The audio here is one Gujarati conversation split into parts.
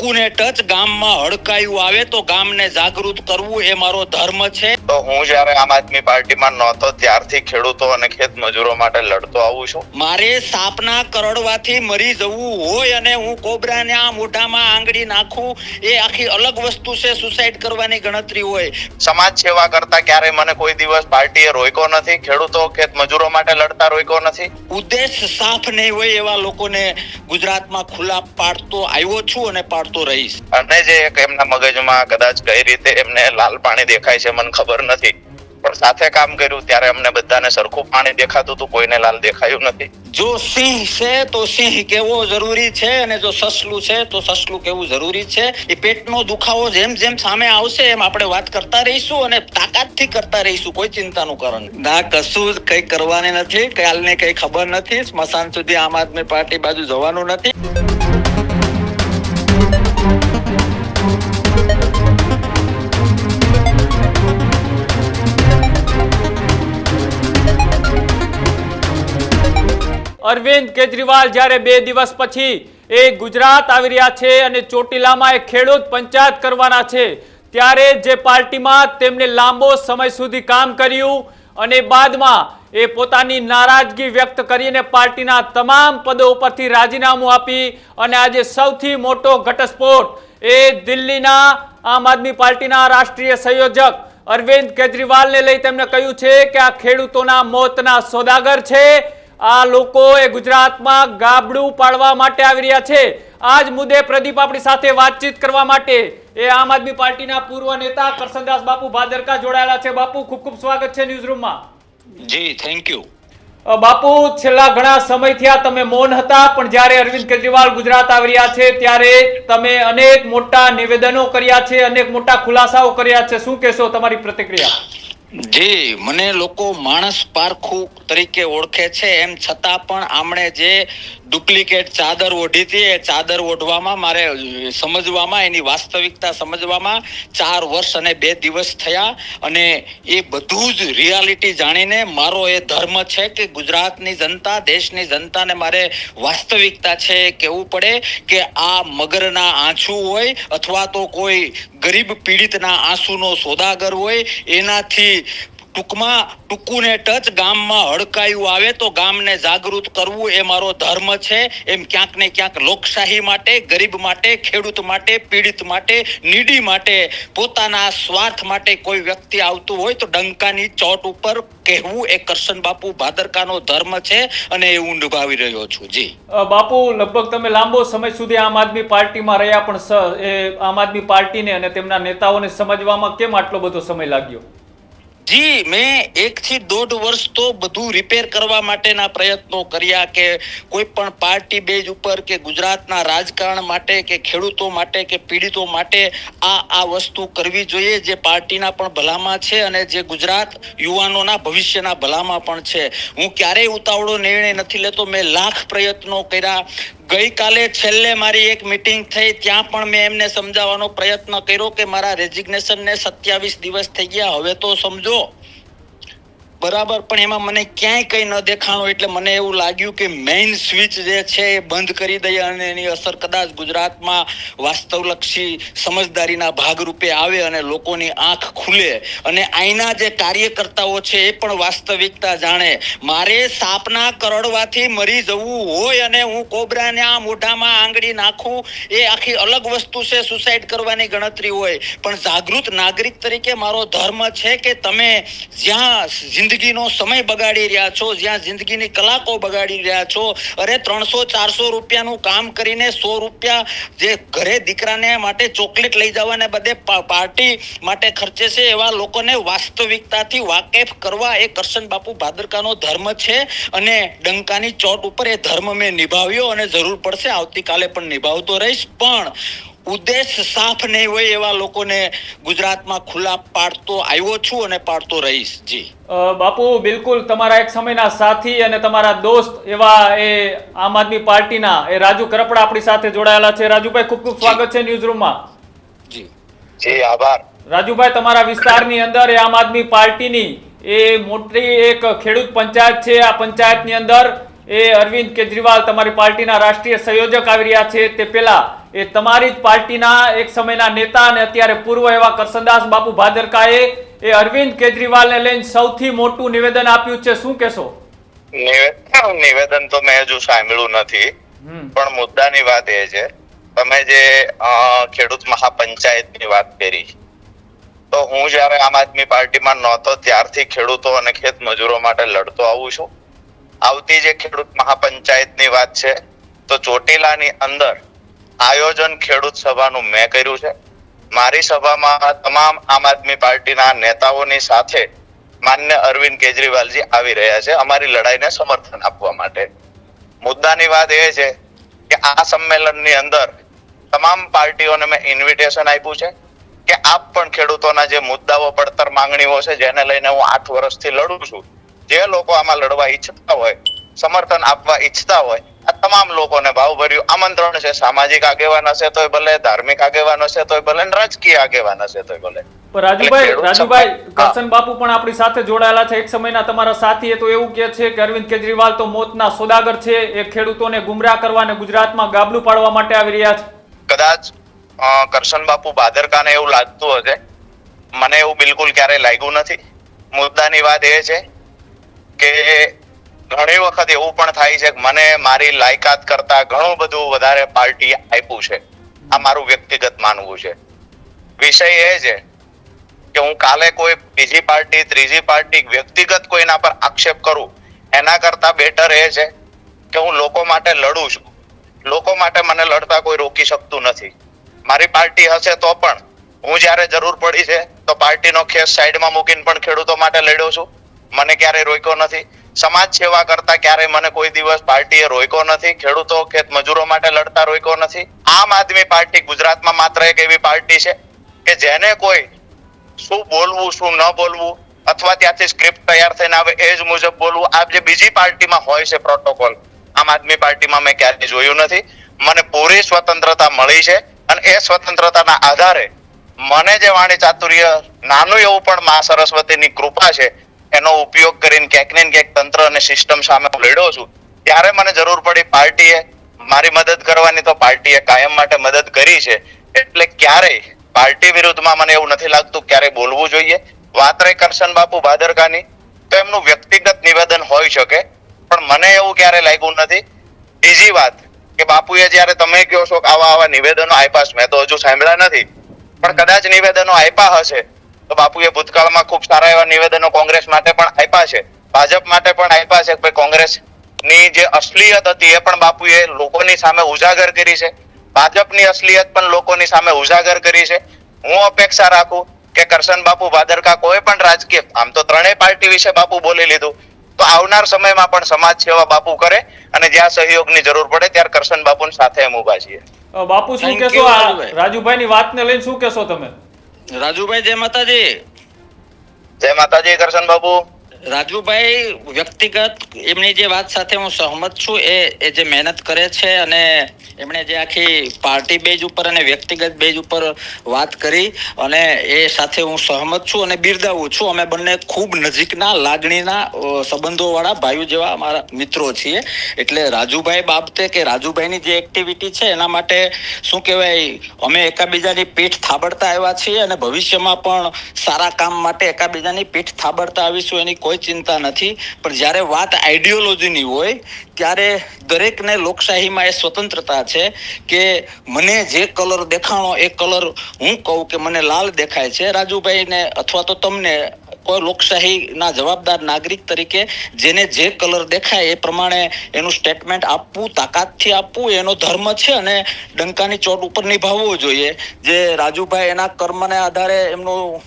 ટૂંકું ને ટચ ગામમાં હડકાયું આવે તો ગામને જાગૃત કરવું એ મારો ધર્મ છે. તો હું જ્યારે આમ આદમી પાર્ટીમાં નહોતો ત્યારથી ખેડૂતો અને ખેત મજૂરો માટે લડતો આવું છું. મારે સાપના કરડવાથી મરી જવું હોય અને હું કોબરાને આ મોઢામાં આંગળી નાખું એ આખી અલગ વસ્તુ છે સુસાઇડ કરવાની ગણતરી હોય. સમાજ સેવા કરતા ક્યારેય મને કોઈ દિવસ પાર્ટીએ રોક્યો નથી ખેડૂતો ખેત મજૂરો માટે લડતા રોક્યો નથી. ઉદ્દેશ સાફ નહીં હોય એવા લોકોને ગુજરાતમાં ખુલ્લા પાડતો આવ્યો છું અને પાડતો રહીશ. અને જે એક એમના મગજમાં કદાચ કઈ રીતે એમને લાલ પાણી દેખાય છે મને ખબર નથી. પણ સાથે કામ કર્યું ત્યારે અમને બધાને સરખું પાણી દેખાતું હતું કોઈને લાલ દેખાયું નથી. જો સિંહ છે તો સિંહ કેવો જરૂરી છે અને જો સસલું છે તો સસલું કેવું જરૂરી છે? એ પેટનો દુખાવો જેમ જેમ સામે આવશે એમ આપણે વાત કરતા રહીશું અને તાકાતથી કરતા રહીશું કોઈ ચિંતાનું કારણ. ના કશું કઈ કરવાની નથી કાલને કઈ ખબર નથી સ્મશાન સુધી આમ આદમી પાર્ટી બાજુ જવાનું નથી. અરવિંદ કેજરીવાલ જ્યારે બે દિવસ પછી એ ગુજરાત આવી રહ્યા છે અને ચોટીલામાં એ ખેડૂત પંચાયત કરવાના છે, ત્યારે જે પાર્ટીમાં તેમને લાંબો સમય સુધી કામ કર્યું અને બાદમાં એ પોતાની નારાજગી વ્યક્ત કરીને પાર્ટીના તમામ પદો ઉપરથી રાજીનામું આપી અને આજે સૌથી મોટો ઘટસ્ફોટ એ દિલ્હીના આમ આદમી પાર્ટીના રાષ્ટ્રીય સંયોજક અરવિંદ કેજરીવાલને લઈ તેમણે કહ્યું છે કે આ ખેડૂતોના મોતના સોદાગર છે આ લોકો એ ગુજરાતમાં ગાબડું પાડવા માટે આવી રહ્યા છે. આ જ મુદ્દે પ્રદીપ આપણી સાથે વાતચીત કરવા માટે. એ આમ આદમી પાર્ટીના પૂર્વ નેતા કરસનદાસ બાપુ ભાદરકા જોડાયેલા છે. બાપુ ખૂબ ખૂબ સ્વાગત છે ન્યૂઝ રૂમમાં જી થેન્ક યુ બાપુ છેલ્લા ઘણા સમયથી આ તમે મૌન હતા પણ જ્યારે અરવિંદ કેજરીવાલ ગુજરાત આવી રહ્યા છે ત્યારે તમે અનેક મોટા નિવેદનો કર્યા છે અનેક મોટા ખુલાસાઓ કર્યા છે. શું કહેશો તમારી પ્રતિક્રિયા? જી મને લોકો માણસ પારખું તરીકે ઓળખે છે એમ છતાં પણ આમણે જે ડુપ્લિકેટ ચાદર ઓઢી હતી. એ ચાદર ઓઢવામાં મારે સમજવામાં, એની વાસ્તવિકતા સમજવામાં ચાર વર્ષ અને બે દિવસ થયા અને એ બધું જ રિયાલિટી જાણીને મારો એ ધર્મ છે કે ગુજરાતની જનતા, દેશની જનતાને મારે વાસ્તવિકતા છે એ કહેવું પડે કે આ મગરના આંસુ હોય અથવા તો કોઈ ગરીબ પીડિતના આંસુનો સોદાગર હોય, એનાથી ટૂંકમાં ટૂંકું ને ટચ ગામમાં હડકાયું આવે તો ગામને જાગૃત કરવું એ મારો ધર્મ છે. એમ ક્યાંક ને ક્યાંક લોકશાહી માટે, ગરીબ માટે, ખેડૂત માટે, પીડિત માટે, નીડી માટે, પોતાના સ્વાર્થ માટે કોઈ વ્યક્તિ આવતું હોય તો ડંકાની ચોટ ઉપર કહેવું એ કરશન બાપુ ભાદરકાનો ધર્મ છે અને એ હું નિભાવી રહ્યો છું. જી. બાપુ, લગભગ તમે લાંબો સમય સુધી આમ આદમી પાર્ટીમાં રહ્યા પણ આમ આદમી પાર્ટીને અને તેમના નેતાઓને સમજવામાં કેમ આટલો બધો સમય લાગ્યો? જી, મેં એક થી દોઢ વર્ષ તો બધું રિપેર કરવા માટેના પ્રયત્નો કર્યા કે કોઈ પણ પાર્ટી બેઝ ઉપર કે ગુજરાતના રાજકારણ માટે કે ખેડૂતો માટે કે પીડિતો માટે આ આ વસ્તુ કરવી જોઈએ જે પાર્ટીના પણ ભલામાં છે અને જે ગુજરાત યુવાનોના ભવિષ્યના ભલામાં પણ છે. હું ક્યારેય ઉતાવળો નિર્ણય નથી લેતો. મેં લાખ પ્રયત્નો કર્યા. ગઈકાલે છેલ્લે મારી એક મીટિંગ થઈ, ત્યાં પણ મેં એમને સમજાવવાનો પ્રયત્ન કર્યો કે મારા રેઝિગ્નેશનને સત્યાવીસ દિવસ થઈ ગયા. હવે તો સમજો બરાબર, પણ એમાં મને ક્યાંય કંઈ ન દેખાણું એટલે મને એવું લાગ્યું કે મેઇન સ્વિચ જે છે એ બંધ કરી દઈએ અને એની અસર કદાચ ગુજરાતમાં વાસ્તવલક્ષી સમજદારીના ભાગરૂપે આવે અને લોકોની આંખ ખુલે. અને અહીંના જે કાર્યકર્તાઓ છે એ પણ વાસ્તવિકતા જાણે. મારે સાપના કરડવાથી મરી જવું હોય અને હું કોબરાને આ મોઢામાં આંગળી નાખું, એ આખી અલગ વસ્તુ છે સુસાઇડ કરવાની ગણતરી હોય. પણ જાગૃત નાગરિક તરીકે મારો ધર્મ છે કે તમે જ્યાં જિંદગીનો સમય બગાડી રહ્યા છો, જ્યાં જિંદગીની કલાકો બગાડી રહ્યા છો. અરે ત્રણસો, ચારસો રૂપિયાનું કામ કરીને સો રૂપિયા જે ઘરે દીકરાને માટે ચોકલેટ લઈ જવાને બધે પાર્ટી માટે ખર્ચે છે, એવા લોકોને વાસ્તવિકતાથી વાકેફ કરવા એ કરશન બાપુ ભાદરકાનો ધર્મ છે અને ડંકાની ચોટ ઉપર એ ધર્મ મેં નિભાવ્યો અને જરૂર પડશે, આવતીકાલે પણ નિભાવતો રહીશ. પણ ઉદ્દેશ સાફ નહીં હોય એવા લોકોને ગુજરાતમાં ખુલ્લા પાડતો આવ્યો છું અને પાડતો રહીશ જી. બાપુ બિલકુલ તમારા એક સમયના સાથી અને તમારા દોસ્ત એવા એ આમ આદમી પાર્ટીના એ રાજુ કરપડા આપણી સાથે જોડાયેલા છે. રાજુભાઈ ખૂબ ખૂબ સ્વાગત છે ન્યૂઝ રૂમમાં જી. જી આભાર. રાજુભાઈ તમારા વિસ્તારની અંદર એ આમ આદમી પાર્ટીની એ મોટી એક ખેડૂત પંચાયત છે. આ પંચાયતની અંદર એ અરવિંદ કેજરીવાલ તમારી પાર્ટીના રાષ્ટ્રીય સંયોજક આવી રહ્યા છે. તે પહેલા એ તમારી જ પાર્ટીના એક સમયના નેતા અને અત્યારે પૂર્વ એવા કરસનદાસ બાપુ ભાદરકાએ એ અરવિંદ કેજરીવાલને લઈને સૌથી મોટું નિવેદન આપ્યું છે. શું કહેશો? નિવેદન તો મેં હજુ સાંભળ્યું નથી. પણ મુદ્દાની વાત એ છે. તમે જે ખેડૂત મહાપંચાયતની વાત કરી તો હું જ્યારે આમ આદમી પાર્ટીમાં નહોતો ત્યારથી ખેડૂતો અને ખેત મજૂરો માટે લડતો આવું છું. આવતી જે ખેડૂત મહાપંચાયતની વાત છે તો ચોટીલાની અંદર આયોજન ખેડૂત સભાનું મેં કર્યું છે. મારી સભામાં તમામ આમ આદમી પાર્ટીના નેતાઓની સાથે માન્ય અરવિંદ કેજરીવાલજી આવી રહ્યા છે અમારી લડાઈને સમર્થન આપવા માટે. મુદ્દાની વાત એ છે કે આ સંમેલનની અંદર તમામ પાર્ટીઓને મેં ઇન્વિટેશન આપ્યું છે કે આપ પણ ખેડૂતોના જે મુદ્દાઓ, પડતર માંગણીઓ છે જેને લઈને હું આઠ વર્ષથી લડું છું, જે લોકો આમાં લડવા ઈચ્છતા હોય, સમર્થન આપવા ઈચ્છતા હોય આ તમામ લોકોને ભાવભર્યું આમંત્રણ છે. સામાજિક આગેવાન હશે તોય ભલે ધાર્મિક આગેવાન હશે તોય ભલે રાજકીય આગેવાન હશે તોય ભલે. રાજુભાઈ રાજુભાઈ કરશન બાપુ પણ આપણી સાથે જોડાયેલા છે. એક સમયના તમારા સાથી તો એવું કે છે કે અરવિંદ કેજરીવાલ તો મોતના સોદાગર છે. એ ખેડૂતોને ગુમરાહ કરવા અને ગુજરાતમાં ગાબડું પાડવા માટે આવી રહ્યા છે. કદાચ કરશન બાપુ બાદરકાને એવું લાગતું હશે. મને એવું બિલકુલ ક્યારેય લાગ્યું નથી. મુદ્દાની વાત એ છે કે ઘણી વખત એવું પણ થાય છે મને મારી લાયકાત કરતા ઘણું બધું વધારે પાર્ટી આપ્યું છે. આ મારું વ્યક્તિગત માનવું છે. વિષય એ છે કે હું કાલે કોઈ બીજી પાર્ટી, ત્રીજી પાર્ટી, વ્યક્તિગત કોઈના પર આક્ષેપ કરું, એના કરતા બેટર એ છે કે હું લોકો માટે લડું છું. લોકો માટે મને લડતા કોઈ રોકી શકતું નથી. મારી પાર્ટી હશે તો પણ હું જ્યારે જરૂર પડી છે તો પાર્ટીનો ખેસ સાઈડમાં મૂકીને પણ ખેડૂતો માટે લડ્યો છું. મને ક્યારેય રોક્યો નથી. સમાજ સેવા કરતા ક્યારે મને કોઈ દિવસ પાર્ટીએ રોક્યો નથી. ખેડૂતો ખેત મજૂરો માટે લડતા રોક્યો નથી. આમ આદમી પાર્ટી ગુજરાતમાં માત્ર એક એવી પાર્ટી છે કે જેને કોઈ શું બોલવું, શું ન બોલવું, અથવા ત્યાંથી સ્ક્રિપ્ટ તૈયાર થઈને આવે એ જ મુજબ બોલવું. આ જે બીજી પાર્ટીમાં હોય છે પ્રોટોકોલ આમ આદમી પાર્ટીમાં મેં ક્યારેય જોયું નથી. મને પૂરી સ્વતંત્રતા મળી છે અને એ સ્વતંત્રતાના આધારે મને જે વાણી ચાતુર્ય, નાનું એવું પણ મા સરસ્વતીની કૃપા છે એનો ઉપયોગ કરીને ક્યાંક ને ક્યાંક તંત્ર અને સિસ્ટમ સામે હું લડ્યો છું. ત્યારે મને જરૂર પડી પાર્ટીએ મારી મદદ કરવાની તો પાર્ટીએ કાયમ માટે મદદ કરી છે. એટલે ક્યારેય પાર્ટી વિરુદ્ધમાં મને એવું નથી લાગતું ક્યારેય બોલવું જોઈએ. વાત રહી કરશન બાપુ ભાદરકાની તો એમનું વ્યક્તિગત નિવેદન હોઈ શકે પણ મને એવું ક્યારે લાગ્યું નથી. બીજી વાત કે બાપુએ જ્યારે તમે કહો છો કે આવા આવા નિવેદનો આપ્યા છે, મેં તો હજુ સાંભળ્યા નથી. પણ કદાચ નિવેદનો આપ્યા હશે તો બાપુએ ભૂતકાળમાં ખૂબ સારા એવા નિવેદનો કોંગ્રેસ માટે પણ આપ્યા છે. ભાજપ માટે પણ આપ્યા છે કે ભાઈ કોંગ્રેસની જે અસલિયત હતી એ પણ બાપુએ લોકોની સામે ઉજાગર કરી છે. ભાજપની અસલિયત પણ લોકોની સામે ઉજાગર કરી છે. હું અપેક્ષા રાખું કે કરશન બાપુ ભાદરકા કોઈ પણ રાજકીય આમ તો ત્રણેય પાર્ટી વિશે બાપુ બોલી લીધું તો આવનાર સમયમાં પણ સમાજ સેવા બાપુ કરે અને જ્યાં સહયોગની જરૂર પડે ત્યારે કરશન બાપુ સાથે એમ ઊભા છીએ. બાપુ શું કહેશો? રાજુભાઈ. રાજુભાઈની વાતને લઈને શું કહેશો તમે? રાજુભાઈ જય માતાજી. જય માતાજી કરશન બાપુ. રાજુભાઈ, વ્યક્તિગત એમની જે વાત સાથે હું સહમત છું, એ એ જે મહેનત કરે છે અને એમણે જે આખી પાર્ટી બેઝ ઉપર અને વ્યક્તિગત બેઝ ઉપર વાત કરી અને એ સાથે હું સહમત છું અને બિરદાવું છું. અમે બંને ખૂબ નજીકના લાગણીના સંબંધોવાળા ભાઈઓ જેવા અમારા મિત્રો છીએ. એટલે રાજુભાઈ બાબતે કે રાજુભાઈની જે એક્ટિવિટી છે, એના માટે શું કહેવાય, અમે એકાબીજાની પીઠ થાબડતા આવ્યા છીએ અને ભવિષ્યમાં પણ સારા કામ માટે એકાબીજાની પીઠ થાબડતા આવીશું એની કોઈ ચિંતા નથી. પણ જ્યારે વાત આઈડિયોલોજીની હોય, ત્યારે દરેકને લોકશાહીમાં એ સ્વતંત્રતા છે કે મને જે કલર દેખાણો, એ કલર હું કહું કે મને લાલ દેખાય છે. રાજુભાઈને અથવા તો તમને કોઈ લોકશાહીના જવાબદાર નાગરિક તરીકે જેને જે કલર દેખાય એ પ્રમાણે એનું સ્ટેટમેન્ટ આપવું, તાકાતથી આપવું, એનો ધર્મ છે અને ડંકાની ચોટ ઉપર નિભાવવો જોઈએ. જે રાજુભાઈ એના કર્મને આધારે એમનું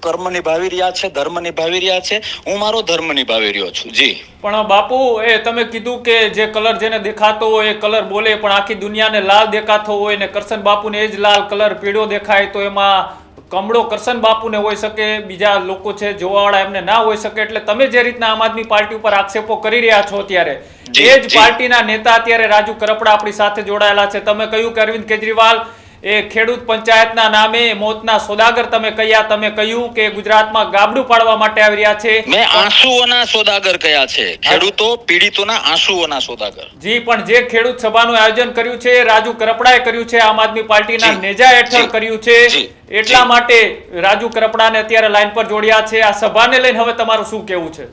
કર્મ નિભાવી રહ્યા છે, ધર્મ નિભાવી રહ્યા છે. હું મારો ધર્મ નિભાવી રહ્યો છું. જી. પણ બાપુ, એ તમે કીધું કે જે કલર જેને દેખાતો હોય એ કલર બોલે, પણ આખી દુનિયાને લાલ દેખાતો હોય ને કરશન બાપુને એ જ લાલ કલર પીળો દેખાય, તો એમાં કમળો કરશન બાપુને હોઈ શકે બીજા લોકો છે જોવાવાળા એમને ના હોઈ શકે એટલે તમે જે રીતના આમ આદમી પાર્ટી ઉપર આક્ષેપો કરી રહ્યા છો અત્યારે એ જ. પાર્ટીના નેતા અત્યારે રાજુ કરપડા આપણી સાથે જોડાયેલા છે. તમે કહ્યું કે અરવિંદ કેજરીવાલ એ ખેડૂત પંચાયતના નામે મોતના સોદાગર તમે કયા તમે કહ્યું કે ગુજરાતમાં ગાબડું પાડવા માટે આવી રહ્યા છે? મેં આંસુઓના સોદાગર કયા છે? ખેડૂતો પીડિતોના આંસુઓના સોદાગર. જી પણ જે ખેડૂત સભાનું આયોજન કર્યું છે રાજુ કરપડાએ કર્યું છે આમ આદમી પાર્ટીના. નેજા હેઠળ કર્યું છે. એટલા માટે રાજુ કરપડાને અત્યારે લાઈન પર જોડ્યા છે. આ સભાને લઈને હવે તમારું શું કેવું છે?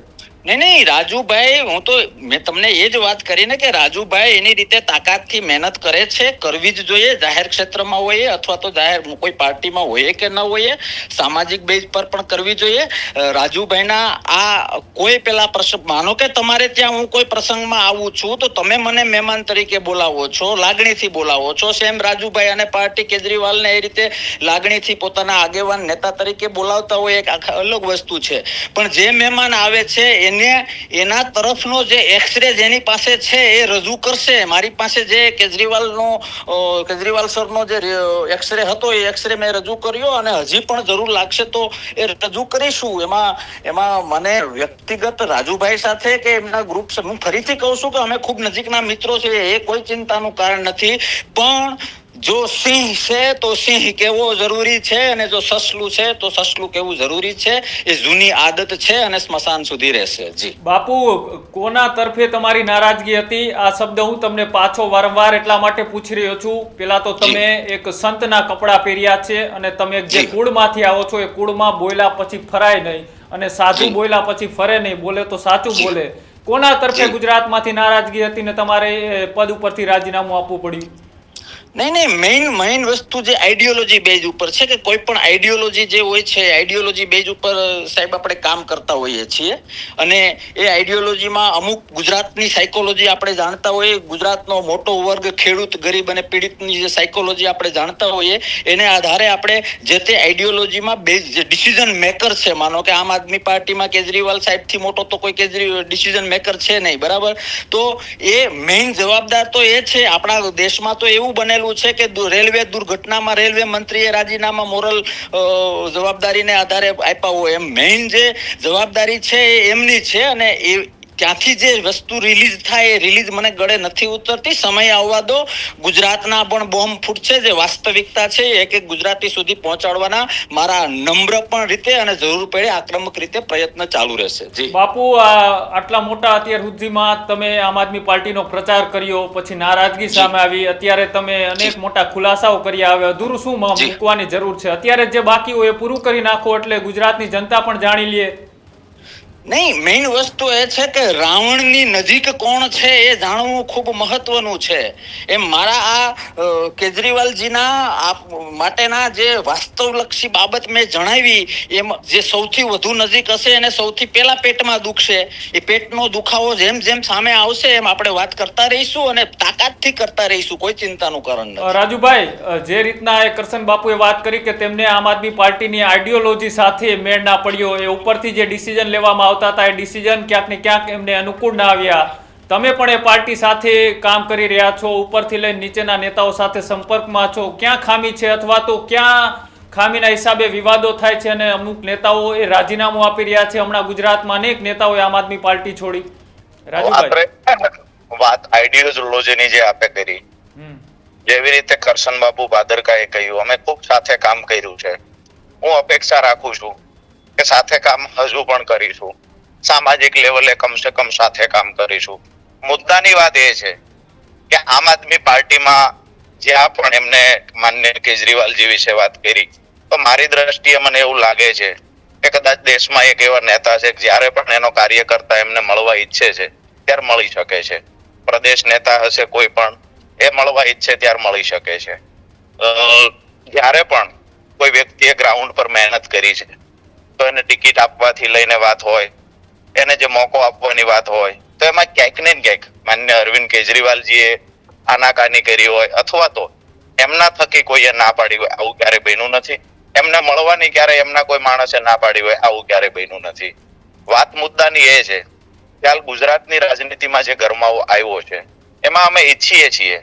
નહીં નહીં, રાજુભાઈ, હું તો, મેં તમને એ જ વાત કરી ને કે રાજુભાઈ એની રીતે તાકાતથી મહેનત કરે છે, કરવી જ જોઈએ, જાહેર ક્ષેત્રમાં હોઈએ અથવા તો જાહેર કોઈ પાર્ટીમાં હોઈએ કે ન હોય સામાજિક બેઝ પર પણ કરવી જોઈએ. રાજુભાઈના આ કોઈ પેલા પ્રસંગ, માનો કે તમારે ત્યાં હું કોઈ પ્રસંગમાં આવું છું, તો તમે મને મહેમાન તરીકે બોલાવો છો, લાગણીથી બોલાવો છો, સેમ રાજુભાઈ અને પાર્ટી કેજરીવાલને એ રીતે લાગણીથી પોતાના આગેવાન નેતા તરીકે બોલાવતા હોય, એક અલગ વસ્તુ છે. પણ જે મહેમાન આવે છે, એને એના તરફનો જે એક્સરે જેની પાસે છે એ રજૂ કરશે. મારી પાસે જે કેજરીવાલનો કેજરીવાલ સરનો જે એક્સરે હતો, એ એક્સરે મેં રજૂ કર્યો અને હજી પણ જરૂર લાગશે તો એ રજૂ કરીશું. એમાં એમાં મને વ્યક્તિગત રાજુભાઈ સાથે કે એમના ગ્રુપ હું ફરીથી કહું છું કે અમે ખૂબ નજીકના મિત્રો છીએ, એ કોઈ ચિંતાનું કારણ નથી. પણ જો સિંહ છે તો સિંહ કેવો જરૂરી છે અને જો સસલું છે તો સસલું કેવું જરૂરી છે? એ જૂની આદત છે અને સ્મશાન સુધી રહેશે. જી. બાપુ કોના તરફે તમારી નારાજગી હતી? આ શબ્દ હું તમને પાછો વારંવાર એટલા માટે પૂછી રહ્યો છું. પેલા તો તમે એક સંતના કપડા પહેર્યા છે અને તમે જે કુળમાંથી આવો છો એ કુળમાં બોલ્યા પછી ફરાય નહીં અને સાચું. બોલ્યા પછી ફરે નહીં. બોલે તો સાચું બોલે. કોના તરફે ગુજરાતમાંથી નારાજગી હતી ને તમારે પદ ઉપરથી રાજીનામું આપવું પડ્યું? નહીં નહીં મેઇન મેઇન વસ્તુ જે આઈડિયોલોજી બેઝ ઉપર છે કે કોઈ પણ આઈડિયોલોજી જે હોય છે આઈડિયોલોજી બેઝ ઉપર સાહેબ, આપણે કામ કરતા હોઈએ છીએ. અને એ આઈડિયોલોજીમાં અમુક ગુજરાતની સાયકોલોજી આપણે જાણતા હોઈએ, ગુજરાતનો મોટો વર્ગ ખેડૂત, ગરીબ અને પીડિતની જે સાયકોલોજી આપણે જાણતા હોઈએ, એને આધારે આપણે જે તે આઈડિયોલોજીમાં બેઝ જે ડિસિઝન મેકર છે, માનો કે આમ આદમી પાર્ટીમાં કેજરીવાલ સાહેબથી મોટો તો કોઈ કેજરી ડિસિઝન મેકર છે નહીં, બરાબર? તો એ મેઇન જવાબદાર તો એ છે, આપણા દેશમાં તો એવું બનેલું છે કે રેલવે દુર્ઘટનામાં રેલવે મંત્રીએ રાજીનામા મોરલ જવાબદારીને આધારે આપ્યા હોય એમ. મેઇન જે જવાબદારી છે એ એમની છે અને એ ત્યાંથી જે વસ્તુ રિલીઝ થાય એ રિલીઝ મને ગળે નથી ઉતરતી. સમય આવવા દો. ગુજરાતના પણ બોમ્બ ફૂટશે. જે વાસ્તવિકતા છે એક એક ગુજરાતી સુધી પહોંચાડવાના મારા નમ્ર પણ રીતે અને જરૂર પડે આક્રમક રીતે પ્રયત્ન ચાલુ રહેશે. જી. બાપુ આ આટલા મોટા અત્યાર સુધીમાં તમે આમ આદમી પાર્ટીનો પ્રચાર કર્યો પછી નારાજગી સામે આવી. અત્યારે તમે અનેક મોટા ખુલાસાઓ કર્યા હવે અધૂરું શું મૂકવાની જરૂર છે? અત્યારે જે બાકી હોય એ પૂરું કરી નાખો એટલે ગુજરાતની જનતા પણ જાણી લે. નહીં મેઇન વસ્તુ એ છે કે રાવણની નજીક કોણ છે એ જાણવું ખૂબ મહત્વનું છે. એમ મારા આ કેજરીવાલજીના માટેના જે વાસ્તવલક્ષી બાબત મેં જણાવી, એમ જે સૌથી વધુ નજીક હશે એને સૌથી પહેલા પેટમાં દુખશે. એ પેટનો દુખાવો જેમ જેમ સામે આવશે એમ આપણે વાત કરતા રહીશું અને તાકાતથી કરતા રહીશું, કોઈ ચિંતાનું કારણ નથી. રાજુભાઈ જે રીતના એ કરશન બાપુએ વાત કરી કે તેમને આમ આદમી પાર્ટીની આઈડિયોલોજી સાથે મેળ ના પડ્યો, એ ઉપરથી જે ડિસિઝન લેવામાં આવતા હતા એ ડિસિઝન ક્યાંક ને ક્યાંક એમને અનુકૂળ ના આવ્યા. તમે પણ એ પાર્ટી સાથે કામ કરી રહ્યા છો ઉપરથી લઈને નીચેના નેતાઓ સાથે સંપર્કમાં છો. ક્યાં ખામી છે અથવા તો ક્યાં ખામીના હિસાબે વિવાદો થાય છે અને અમુક નેતાઓ એ રાજીનામું આપી રહ્યા છે? હમણાં ગુજરાતમાં અનેક નેતાઓએ આમ આદમી પાર્ટી છોડી. રાજુભાઈ. વાત આઈડિયોલોજીની જે આપે કરી જેવી રીતે કરશન બાબુ ભાદરકાએ કહ્યું અમે ખૂબ સાથે કામ કર્યું છે. હું અપેક્ષા રાખું છું કે સાથે કામ હજુ પણ કરીશું. સામાજિક લેવલે કમસે કમ સાથે કામ કરીશું. મુદ્દાની વાત એ છે કે આમ આદમી પાર્ટીમાં જ્યાં પણ એમને માન્ય કેજરીવાલજી વિશે વાત કરી, તો મારી દ્રષ્ટિએ મને એવું લાગે છે કે કદાચ દેશમાં એક એવા નેતા છે જ્યારે પણ એનો કાર્યકર્તા એમને મળવા ઈચ્છે છે, ત્યારે મળી શકે છે. પ્રદેશ નેતા હશે કોઈ પણ, એ મળવા ઈચ્છે ત્યારે મળી શકે છે. જ્યારે પણ કોઈ વ્યક્તિએ ગ્રાઉન્ડ પર મહેનત કરી છે તો એને ટિકિટ આપવાથી લઈને વાત હોય, એને જે મોકો આપવાની વાત હોય, તો એમાં ક્યાંક ને ક્યાંક માન્ય અરવિંદ કેજરીવાલજીએ આનાકાની કરી હોય અથવા તો એમના થકી કોઈએ ના પાડી હોય, આવું ક્યારે બન્યું નથી. એમને મળવાની ક્યારે એમના કોઈ માણસે ના પાડી હોય, આવું ક્યારે બન્યું નથી. વાત મુદ્દાની એ છે કે હાલ ગુજરાતની રાજનીતિમાં જે ગરમાવો આવ્યો છે, એમાં અમે ઈચ્છીએ છીએ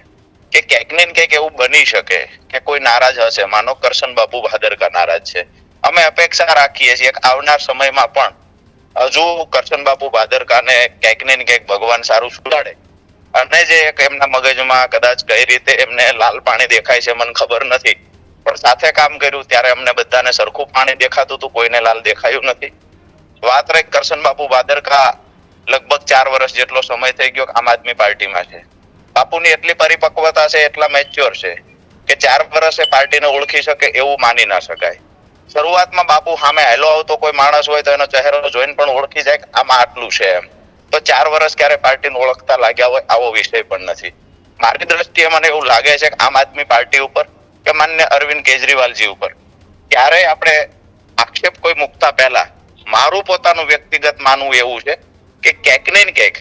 કે ક્યાંક ને ક્યાંક એવું બની શકે કે કોઈ નારાજ હશે. માનો કરશન બાપુ ભાદરકા નારાજ છે. અમે અપેક્ષા રાખીએ છીએ આવનાર સમયમાં પણ હજુ કરશન બાપુ ભાદરકાને ક્યાંક ને ક્યાંક ભગવાન સારું સુધાડે અને જે એક એમના મગજમાં કદાચ કઈ રીતે એમને લાલ પાણી દેખાય છે મને ખબર નથી. પણ સાથે કામ કર્યું ત્યારે અમને બધાને સરખું પાણી દેખાતું હતું, કોઈને લાલ દેખાયું નથી. વાત રહી કરશન બાપુ ભાદરકા લગભગ ચાર વર્ષ જેટલો સમય થઈ ગયો આમ આદમી પાર્ટીમાં છે. બાપુની એટલી પરિપક્વતા છે, એટલા મેચ્યોર છે કે ચાર વર્ષે પાર્ટીને ઓળખી શકે એવું માની ના શકાય. શરૂઆતમાં બાપુ સામે હેલો આવતો કોઈ માણસ હોય તો એનો ચહેરો જોઈને પણ ઓળખી જાય આમાં આટલું છે એમ. તો ચાર વર્ષ ક્યારે પાર્ટીને ઓળખતા લાગ્યા હોય આવો વિષય પણ નથી. મારી દ્રષ્ટિએ મને એવું લાગે છે કે આમ આદમી પાર્ટી ઉપર કે માન્ય અરવિંદ કેજરીવાલજી ઉપર. ક્યારેય આપણે આક્ષેપ કોઈ મૂકતા પહેલા મારું પોતાનું વ્યક્તિગત માનવું એવું છે કે ક્યાંક ને ક્યાંક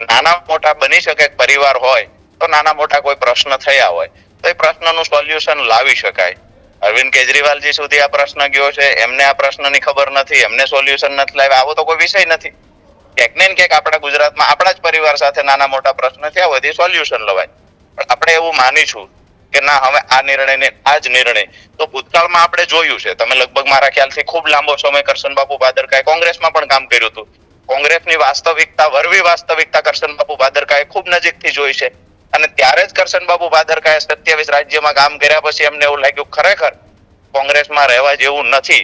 નાના મોટા બની શકે પરિવાર હોય તો નાના મોટા કોઈ પ્રશ્ન થયા હોય તો એ પ્રશ્નનું સોલ્યુશન લાવી શકાય. અરવિંદ કેજરીવાલજી સુધી આ પ્રશ્ન ગયો છે. એમને આ પ્રશ્નની ખબર નથી. એમને સોલ્યુશન નથી લાવ્યા. આવો તો કોઈ વિષય નથી. ક્યાંક ને ક્યાંક આપણા ગુજરાતમાં આપણા જ પરિવાર સાથે નાના મોટા પ્રશ્ન થયા હોય સોલ્યુશન લવાય. પણ આપણે એવું માનીશું કે ના, હવે આ નિર્ણયને, આ જ નિર્ણય. તો ભૂતકાળમાં આપણે જોયું છે. તમે લગભગ મારા ખ્યાલથી ખૂબ લાંબો સમય કરશન બાપુ ભાદરકાએ કોંગ્રેસમાં પણ કામ કર્યું હતું. કોંગ્રેસની વાસ્તવિકતા, વરવી વાસ્તવિકતા કરશન બાપુ ભાદરકાએ ખૂબ નજીકથી જોઈ છે. અને ત્યારે જ કરશન બાબુ ભાદરકાએ સત્યાવીસ રાજ્યમાં કામ કર્યા પછી એમને એવું લાગ્યું ખરેખર કોંગ્રેસમાં રહેવા જેવું નથી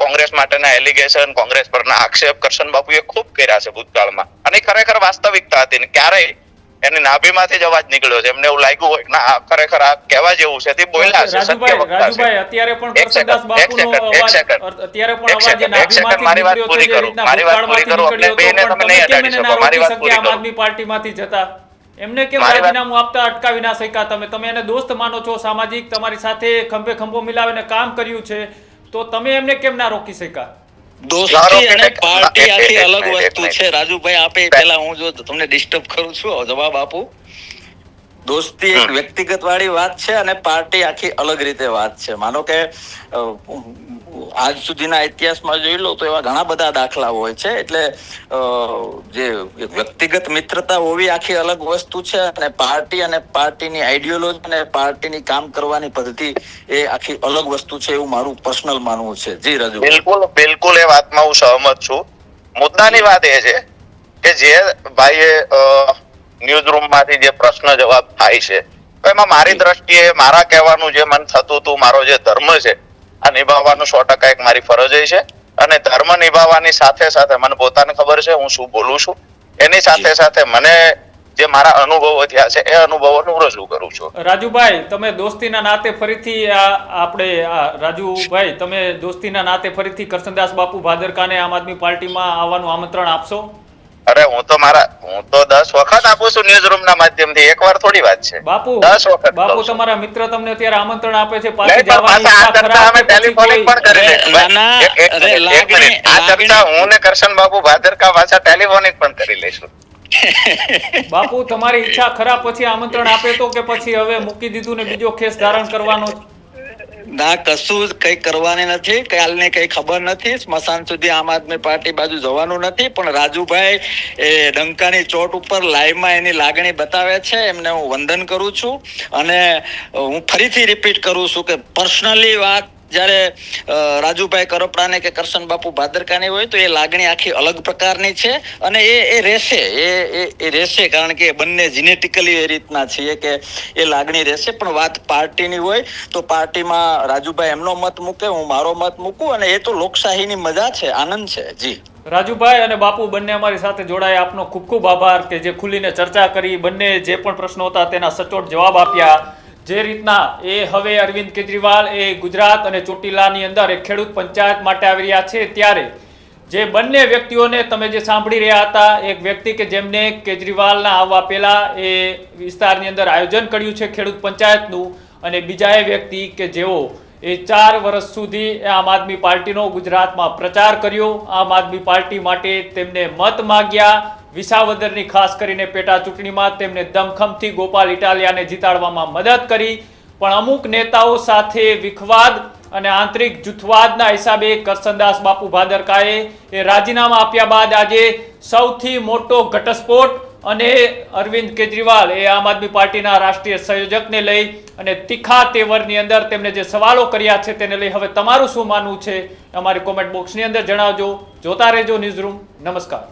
કોંગ્રેસ માટેના એલિગેશન કોંગ્રેસ પરના આક્ષેપ કરશન બાપુએ ખૂબ કર્યા છે ભૂતકાળમાં અને ખરેખર વાસ્તવિકતા હતી ને ક્યારેય એની નાભીમાંથી જ અવાજ નીકળ્યો છે એમને એવું લાગ્યું હોય કે ના ખરેખર આ કહેવા જેવું છે તે બોલ્યા છે સત્ય વક્તા છે અત્યારે પણ કરશનદાસ બાપુનો અવાજ સેકન્ડ. અત્યારે પણ અવાજ સેકન્ડ, મારી વાત નાભીમાંથી પૂરી કરું. મારી વાત પૂરી કરું. આપણે બેને તમે નહીં અડાડી શકો. મારી વાત પૂરી કરું આમ આદમી પાર્ટીમાંથી જતા એમને કેમ રાજીનામું આપતા અટકાવી ના શક્યા? તમે તમે એને દોસ્ત માનો છો સામાજિક તમારી સાથે ખંભે ખંભો મિલાવીને કામ કર્યું છે તો તમે એમને કેમ ના રોકી શક્યા? દોસ્તી અને પાર્ટી આખી અલગ વસ્તુ છે. રાજુભાઈ આપે પેલા હું જો તમને ડિસ્ટર્બ કરું છું જવાબ આપું. દોસ્તી એક વ્યક્તિગત વાળી વાત છે અને પાર્ટી આખી અલગ રીતે વાત છે. માનો કે આજ સુધીના ઇતિહાસમાં જોઈ લો તો એવા ઘણા બધા દાખલા હોય છે. એટલે જે વ્યક્તિગત મિત્રતા હોવી આખી અલગ વસ્તુ છે અને પાર્ટી અને પાર્ટીની આઈડિયોલોજી અને પાર્ટીની કામ કરવાની પદ્ધતિ એ આખી અલગ વસ્તુ છે એવું મારું પર્સનલ માનવું છે. જી રજુ. બિલકુલ બિલકુલ એ વાતમાં હું સહમત છું. મુદ્દાની વાત એ છે કે જે ભાઈએ ન્યૂઝ રૂમમાંથી જે પ્રશ્ન જવાબ થાય છે એમાં મારી દ્રષ્ટિએ મારા કહેવાનું જે મન થતું હતું મારો જે ધર્મ છે આ નિભાવવાનું સો ટકા એક મારી ફરજ છે. અને ધર્મ નિભાવવાની સાથે સાથે મને પોતાને ખબર છે હું શું બોલું છું. એની સાથે સાથે મને જે મારા અનુભવો થયા છે એ અનુભવોનું હું રજૂ કરું છું. રાજુભાઈ તમે દોસ્તીના નાતે ફરીથી આ આપણે રાજુભાઈ તમે દોસ્તીના નાતે ફરીથી કરશનદાસ બાપુ ભાદરકાને આમ આદમી પાર્ટીમાં આવવાનું આમંત્રણ આપશો? અરે હું તો મારા હું તો દસ વખત આપું છું ન્યૂઝ રૂમ ના માધ્યમથી. એક વાર થોડી વાત છે. બાપુ દસ વખત બાપુ તમારા મિત્ર તમને અત્યારે આમંત્રણ આપે છે પાછી જવાની આ ચર્ચા અમે ટેલિફોનિક પણ કરી લઈશું એક- એક મિનિટ. આ ચર્ચા હું ને કરશન બાપુ ભાદરકા પાછા ટેલિફોનિક પણ કરી લઈશું. બાપુ તમારી ઈચ્છા ખરા પછી આમંત્રણ આપે તો કે પછી હવે મૂકી દીધું ને બીજો કેસ ધારણ કરવાનો ના, કશું જ કઈ કરવાની નથી, કાલની કઈ ખબર નથી, સ્મશાન સુધી આમ આદમી પાર્ટી બાજુ જવાનું નથી, પણ રાજુભાઈ એ ડંકાની ચોટ ઉપર લાઈવમાં એની લાગણી બતાવે છે, એમને હું વંદન કરું છું. અને હું ફરીથી રિપીટ કરું છું કે પર્સનલી વાત જ્યારે રાજુભાઈ કરપડાને કે કરશન બાપુ ભાદરકાની હોય તો એ લાગણી આખી અલગ પ્રકારની છે અને એ એ રહેશે, એ એ રહેશે કારણ કે બંને જીનેટિકલી એ રીતના છીએ કે એ લાગણી રહેશે. પણ વાત પાર્ટીની હોય તો પાર્ટીમાં રાજુભાઈ એમનો મત મૂકે, હું મારો મત મૂકું અને એ તો લોકશાહીની મજા છે, આનંદ છે. જી. રાજુભાઈ અને બાપુ બંને અમારી સાથે જોડાયા. આપનો ખૂબ ખૂબ આભાર કે જે ખુલીને ચર્ચા કરી, બંને જે પણ પ્રશ્નો હતા તેના સચોટ જવાબ આપ્યા. જે રીતના એ હવે અરવિંદ કેજરીવાલ, એ ગુજરાત અને ચોટીલાની અંદર એક ખેડૂત પંચાયત માટે આવી રહ્યા છે, ત્યારે જે બંને વ્યક્તિઓને તમે જે સાંભળી રહ્યા હતા, એક વ્યક્તિ કે જેમને કેજરીવાલના આવવા પહેલા એ વિસ્તારની અંદર આયોજન કર્યું છે ખેડૂત પંચાયતનું અને બીજા એ વ્યક્તિ કે જેઓ એ ચાર વર્ષ સુધી આમ આદમી પાર્ટીનો ગુજરાતમાં પ્રચાર કર્યો, આમ આદમી પાર્ટી માટે તેમને મત માગ્યા વિસાવદરની ખાસ કરીને પેટા ચૂંટણીમાં તેમને દમખમથી ગોપાલ ઇટાલિયાને જીતાડવામાં મદદ કરી. પણ અમુક નેતાઓ સાથે વિખવાદ અને આંતરિક જૂથવાદના હિસાબે કરસનદાસ બાપુ ભાદરકાએ એ રાજીનામા આપ્યા બાદ આજે સૌથી મોટો ઘટસ્ફોટ અને અરવિંદ કેજરીવાલ એ આમ આદમી પાર્ટીના રાષ્ટ્રીય સંયોજકને લઈ અને તીખા તેવરની અંદર તેમને જે સવાલો કર્યા છે તેને લઈ હવે તમારું શું માનવું છે? અમારી કોમેન્ટ બોક્સની અંદર જણાવજો. જોતા રહેજો ન્યૂઝ રૂમ નમસ્કાર.